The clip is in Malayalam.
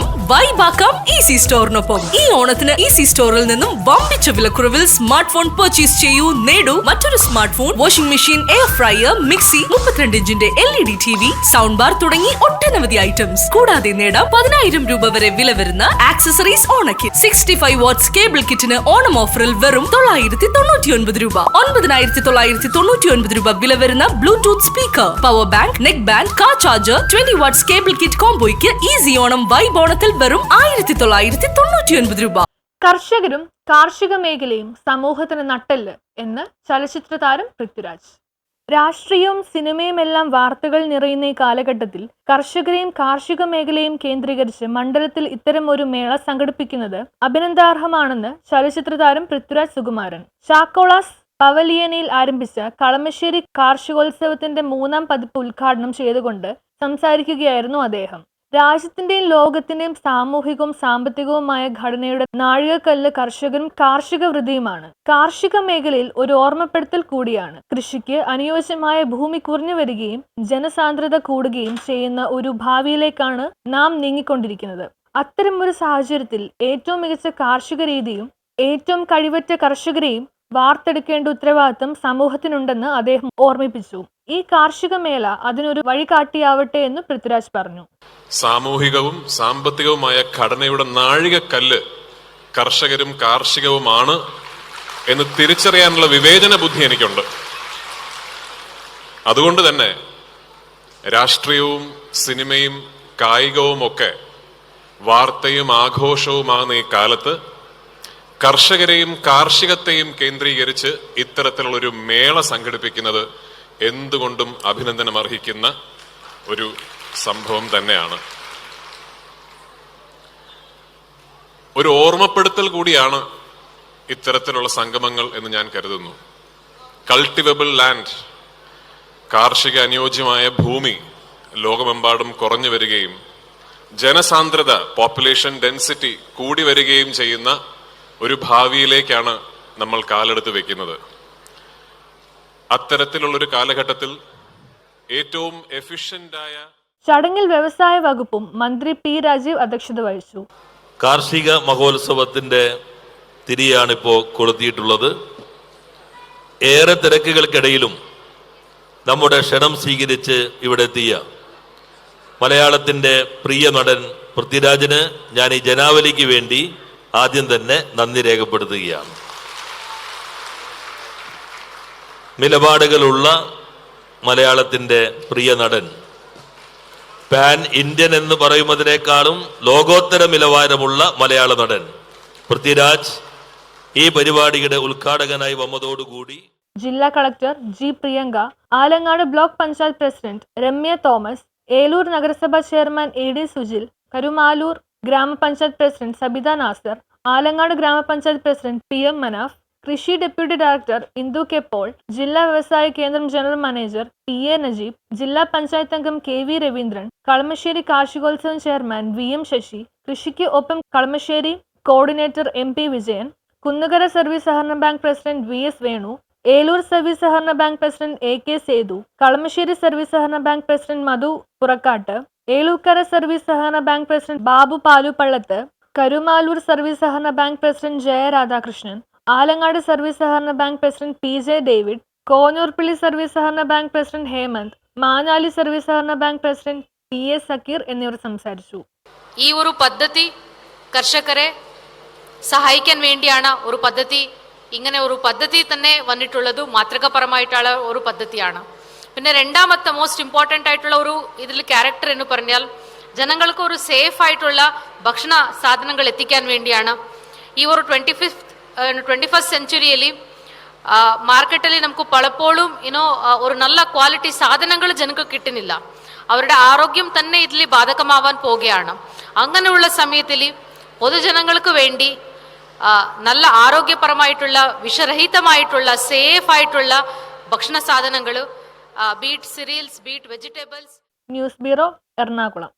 ഓണം വൈബാക്കാം ഈസി സ്റ്റോറിനൊപ്പം. ഈ ഓണത്തിന് ഈസി സ്റ്റോറിൽ നിന്നും വമ്പിച്ച വിലക്കുറവിൽ സ്മാർട്ട് ഫോൺ പർച്ചേസ് ചെയ്യൂ നേടൂ. മറ്റൊരു smart phone washing machine air fryer mixie മുപ്പത്തിരണ്ട് ഇഞ്ചിന്റെ L E D T V sound bar തുടങ്ങി ഒട്ടനവധി ഐറ്റംസ് കൂടാതെ നേടാം പതിനായിരം രൂപ വരെ വില വരുന്ന ആക്സസറീസ് ഓണക്കിറ്റ്. സിക്സ്റ്റി ഫൈവ് വാട്ട്സ് കേബിൾ കിറ്റിന് ഓണം ഓഫറിൽ വെറും തൊള്ളായിരത്തി തൊണ്ണൂറ്റി ഒൻപത് രൂപ. ഒൻപതിനായിരത്തി തൊള്ളായിരത്തി തൊണ്ണൂറ്റി ഒൻപത് രൂപ വില വരുന്ന Bluetooth speaker power bank neck band car charger twenty watts cable kit കോംബോയ്ക്ക് easy Onam vibe ഓണത്തിൽ വെറും ആയിരത്തി തൊള്ളായിരത്തി തൊണ്ണൂറ്റി ഒൻപത് രൂപ. കർഷകരും കാർഷിക മേഖലയും സമൂഹത്തിന് നട്ടൽ എന്ന് ചലച്ചിത്ര താരം പൃഥ്വിരാജ്. രാഷ്ട്രീയവും സിനിമയും എല്ലാം വാർത്തകൾ നിറയുന്ന ഈ കാലഘട്ടത്തിൽ കർഷകരെയും കാർഷിക മേഖലയും കേന്ദ്രീകരിച്ച് മണ്ഡലത്തിൽ ഇത്തരം ഒരു മേള സംഘടിപ്പിക്കുന്നത് അഭിനന്ദാർഹമാണെന്ന് ചലച്ചിത്ര താരം പൃഥ്വിരാജ് സുകുമാരൻ. ചാക്കോളാസ് പവലിയനയിൽ ആരംഭിച്ച കളമശ്ശേരി കാർഷികോത്സവത്തിന്റെ മൂന്നാം പതിപ്പ് ഉദ്ഘാടനം ചെയ്തുകൊണ്ട് സംസാരിക്കുകയായിരുന്നു അദ്ദേഹം. രാജ്യത്തിന്റെയും ലോകത്തിന്റെയും സാമൂഹികവും സാമ്പത്തികവുമായ ഘടനയുടെ നാഴികക്കല്ല് കർഷകരും കാർഷിക വൃതിയുമാണ് കാർഷിക മേഖലയിൽ ഒരു ഓർമ്മപ്പെടുത്തൽ കൂടിയാണ്. കൃഷിക്ക് അനുയോജ്യമായ ഭൂമി കുറഞ്ഞു വരികയും ജനസാന്ദ്രത കൂടുകയും ചെയ്യുന്ന ഒരു ഭാവിയിലേക്കാണ് നാം നീങ്ങിക്കൊണ്ടിരിക്കുന്നത്. അത്തരം ഒരു സാഹചര്യത്തിൽ ഏറ്റവും മികച്ച കാർഷിക രീതിയും ഏറ്റവും കഴിവറ്റ കർഷകരെയും വാർത്തെടുക്കേണ്ട ഉത്തരവാദിത്തം സമൂഹത്തിനുണ്ടെന്ന് അദ്ദേഹം ഓർമ്മിപ്പിച്ചു. ഈ കാർഷിക മേള അതിനൊരു വഴികാട്ടിയാവട്ടെ എന്ന് പൃഥ്വിരാജ് പറഞ്ഞു. സാമൂഹികവും സാമ്പത്തികവുമായ ഘടനയുടെ നാഴികക്കല്ല് കർഷകരും കാർഷികവുമാണ് എന്ന് തിരിച്ചറിയാനുള്ള വിവേചന ബുദ്ധി എനിക്കുണ്ട്. അതുകൊണ്ട് തന്നെ രാഷ്ട്രീയവും സിനിമയും കായികവും ഒക്കെ വാർത്തയും ആഘോഷവുമാകുന്ന ഈ കാലത്ത്. കർഷകരെയും കാർഷികത്തെയും കേന്ദ്രീകരിച്ച് ഇത്തരത്തിലുള്ളൊരു മേള സംഘടിപ്പിക്കുന്നത് എന്തുകൊണ്ടും അഭിനന്ദനം അർഹിക്കുന്ന ഒരു സംഭവം തന്നെയാണ്. ഒരു ഓർമ്മപ്പെടുത്തൽ കൂടിയാണ് ഇത്തരത്തിലുള്ള സംഗമങ്ങൾ എന്ന് ഞാൻ കരുതുന്നു. കൾട്ടിവബിൾ ലാൻഡ് കാർഷിക അനുയോജ്യമായ ഭൂമി ലോകമെമ്പാടും കുറഞ്ഞു വരികയും ജനസാന്ദ്രത പോപ്പുലേഷൻ ഡെൻസിറ്റി കൂടി വരികയും ചെയ്യുന്ന ഒരു ഭാവിയിലേക്കാണ് നമ്മൾ കാലെടുത്ത് വെക്കുന്നത്. അത്തരത്തിലുള്ളൊരു കാലഘട്ടത്തിൽ ഏറ്റവും എഫിഷ്യന്റായ ചടങ്ങിൽ വ്യവസായ വകുപ്പും മന്ത്രി പി രാജീവ് അധ്യക്ഷത വഹിച്ചു. കാർഷിക മഹോത്സവത്തിന്റെ തിരിയാണിപ്പോൾ കൊളുത്തിയിട്ടുള്ളത്. ഏറെ തിരക്കുകൾക്കിടയിലും നമ്മുടെ ക്ഷണം സ്വീകരിച്ച് ഇവിടെ എത്തിയ മലയാളത്തിന്റെ പ്രിയ നടൻ പൃഥ്വിരാജിന് ഞാൻ ഈ ജനാവലിക്ക് വേണ്ടി ആദ്യം തന്നെ നന്ദി രേഖപ്പെടുത്തുകയാണ്. നിലപാടുകളുള്ള മലയാളത്തിന്റെ പ്രിയ നടൻ. പാൻ ഇന്ത്യൻ എന്ന് പറയുന്നതിനേക്കാളും ലോകോത്തര നിലവാരമുള്ള മലയാള നടൻ. പൃഥ്വിരാജ് ഈ പരിപാടിയുടെ ഉദ്ഘാടകനായി വന്നതോടുകൂടി ജില്ലാ collector G Priyanka Alangad block panchayat president Ramya Thomas Eloor നഗരസഭാ chairman A D Sujil Karumalloor ഗ്രാമപഞ്ചായത്ത് പ്രസിഡന്റ് സബിത നാസർ ആലങ്ങാട് ഗ്രാമപഞ്ചായത്ത് പ്രസിഡന്റ് പി എം മനാഫ് കൃഷി deputy director Indu K Paul ജില്ലാ വ്യവസായ കേന്ദ്രം general manager P A Najeeb ജില്ലാ പഞ്ചായത്ത് അംഗം കെ വി രവീന്ദ്രൻ കളമശ്ശേരി കാർഷികോത്സവം ചെയർമാൻ വി എം ശശി കൃഷിക്ക് ഒപ്പം Kalamassery coordinator M P Vijayan Kunnukara service സഹകരണ bank president V S Venu Eloor service സഹകരണ bank president A K Sethu Kalamassery service സഹകരണ bank president Madhu Purakkat Elookkara service സഹകരണ bank president Babu Palupallath Karumalloor service സഹകരണ bank president Jaya Radhakrishnan Alangad service സഹകരണ bank president P J David Konjoorpally service സഹകരണ bank president Hemanth Manali service സഹകരണ bank president P S Sakkeer എന്നിവർ സംസാരിച്ചു. ഈ ഒരു പദ്ധതി കർഷകരെ സഹായിക്കാൻ വേണ്ടിയാണ് ഒരു പദ്ധതി ഇങ്ങനെ ഒരു പദ്ധതി തന്നെ വന്നിട്ടുള്ളത്. മാതൃകപരമായിട്ടുള്ള ഒരു പദ്ധതിയാണ്. പിന്നെ രണ്ടാമത്തെ മോസ്റ്റ് ഇമ്പോർട്ടന്റ് ആയിട്ടുള്ള ഒരു ഇതിൽ ക്യാരക്ടർ എന്ന് പറഞ്ഞാൽ ജനങ്ങൾക്ക് ഒരു സേഫ് ആയിട്ടുള്ള ഭക്ഷണ സാധനങ്ങൾ എത്തിക്കാൻ വേണ്ടിയാണ് ഈ ഒരു ട്വന്റി ഫിഫ്ത്ത് ട്വന്റി ഫസ്റ്റ് സെഞ്ചുറിയിൽ മാർക്കറ്റിൽ നമുക്ക് പലപ്പോഴും ഇനോ ഒരു നല്ല ക്വാളിറ്റി സാധനങ്ങൾ ജനങ്ങൾക്ക് കിട്ടുന്നില്ല. അവരുടെ ആരോഗ്യം തന്നെ ഇതിൽ ബാധകമാവാൻ പോവുകയാണ്. അങ്ങനെയുള്ള സമയത്തിൽ പൊതുജനങ്ങൾക്ക് വേണ്ടി നല്ല ആരോഗ്യപരമായിട്ടുള്ള വിഷരഹിതമായിട്ടുള്ള സേഫ് ആയിട്ടുള്ള ഭക്ഷണ സാധനങ്ങൾ beat cereals beat vegetables news bureau Ernakulam.